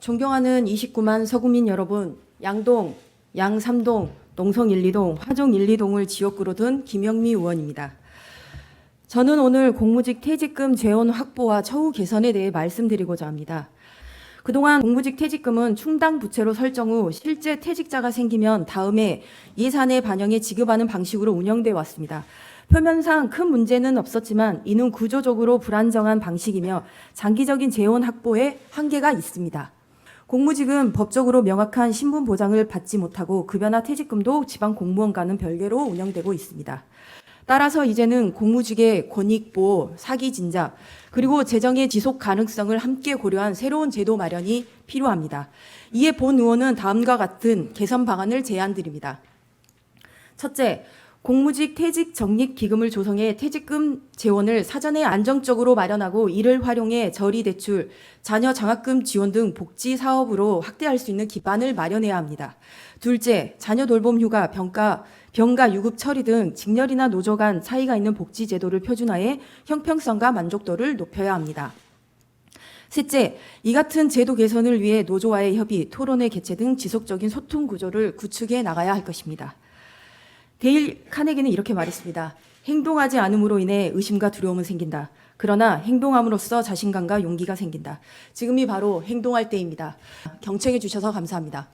존경하는 29만 서구민 여러분, 양동, 양삼동, 농성 1, 2동, 화종 1, 2동을 지역구로 둔 김영미 의원입니다. 저는 오늘 공무직 퇴직금 재원 확보와 처우 개선에 대해 말씀드리고자 합니다. 그동안 공무직 퇴직금은 충당 부채로 설정 후 실제 퇴직자가 생기면 다음에 예산에 반영해 지급하는 방식으로 운영돼 왔습니다. 표면상 큰 문제는 없었지만 이는 구조적으로 불안정한 방식이며 장기적인 재원 확보에 한계가 있습니다. 공무직은 법적으로 명확한 신분 보장을 받지 못하고 급여나 퇴직금도 지방 공무원과는 별개로 운영되고 있습니다. 따라서 이제는 공무직의 권익 보호, 사기 진작, 그리고 재정의 지속 가능성을 함께 고려한 새로운 제도 마련이 필요합니다. 이에 본 의원은 다음과 같은 개선 방안을 제안드립니다. 첫째, 공무직 퇴직 적립 기금을 조성해 퇴직금 재원을 사전에 안정적으로 마련하고 이를 활용해 저리 대출, 자녀 장학금 지원 등 복지 사업으로 확대할 수 있는 기반을 마련해야 합니다. 둘째, 자녀 돌봄 휴가, 병가, 병가 유급 처리 등 직렬이나 노조 간 차이가 있는 복지 제도를 표준화해 형평성과 만족도를 높여야 합니다. 셋째, 이 같은 제도 개선을 위해 노조와의 협의, 토론회 개최 등 지속적인 소통 구조를 구축해 나가야 할 것입니다. 데일 카네기는 이렇게 말했습니다. 행동하지 않음으로 인해 의심과 두려움은 생긴다. 그러나 행동함으로써 자신감과 용기가 생긴다. 지금이 바로 행동할 때입니다. 경청해 주셔서 감사합니다.